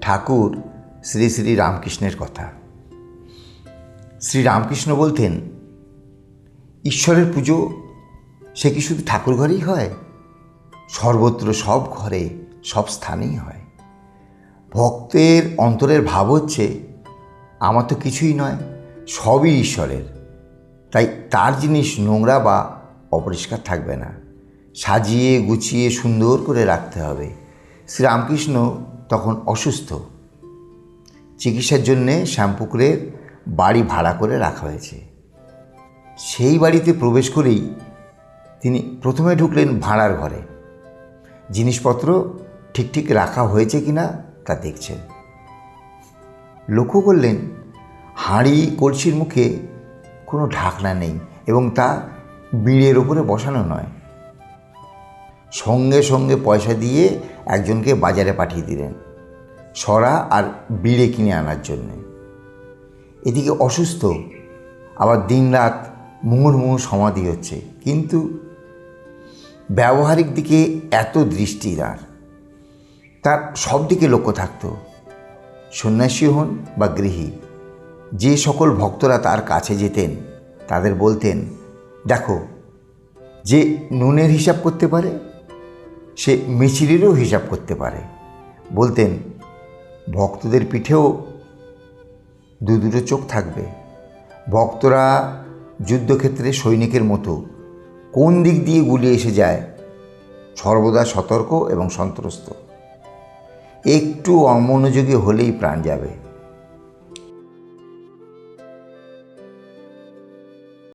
ঠাকুর শ্রী শ্রী রামকৃষ্ণের কথা। শ্রী রামকৃষ্ণ বলতেন, ঈশ্বরের পুজো, সে কি শুধু ঠাকুর ঘরেই হয়? সর্বত্র সব ঘরে, সব স্থানেই হয়। ভক্তের অন্তরের ভাব হচ্ছে, আমার তো কিছুই নয়, সবই ঈশ্বরের। তাই তার জিনিস নোংরা বা অপরিষ্কার থাকবে না। সাজিয়ে গুছিয়ে সুন্দর করে রাখতে হবে। শ্রীরামকৃষ্ণ তখন অসুস্থ। চিকিৎসার জন্যে শ্যামপুকুরের বাড়ি ভাড়া করে রাখা হয়েছে। সেই বাড়িতে প্রবেশ করেই তিনি প্রথমে ঢুকলেন ভাড়ার ঘরে। জিনিসপত্র ঠিক ঠিক রাখা হয়েছে কি না তা দেখছেন। লক্ষ্য করলেন, হাঁড়ি, কলসির মুখে কোনো ঢাকনা নেই এবং তা বিড়ের ওপরে বসানো নয়। সঙ্গে সঙ্গে পয়সা দিয়ে একজনকে বাজারে পাঠিয়ে দিলেন সরা আর বিড়ে কিনে আনার জন্যে। এদিকে অসুস্থ, আবার দিন দিনরাত মুহুর্মুহু সমাধি হচ্ছে। কিন্তু ব্যবহারিক দিকে এত দৃষ্টি তার। তার সব দিকে লক্ষ্য থাকত, সন্ন্যাসী হন বা গৃহী। যে সকল ভক্তরা তার কাছে যেতেন, তাদের বলতেন, দেখো, যে নুনের হিসাব করতে পারে সে মিছিলেরও হিসাব করতে পারে। বলতেন, ভক্তদের পিঠেও দু দুটো চোখ থাকবে। ভক্তরা যুদ্ধক্ষেত্রে সৈনিকের মতো কোন দিক দিয়ে গুলি এসে যায় সর্বদা সতর্ক এবং সন্ত্রস্ত। একটু অমনোযোগী হলেই প্রাণ যাবে।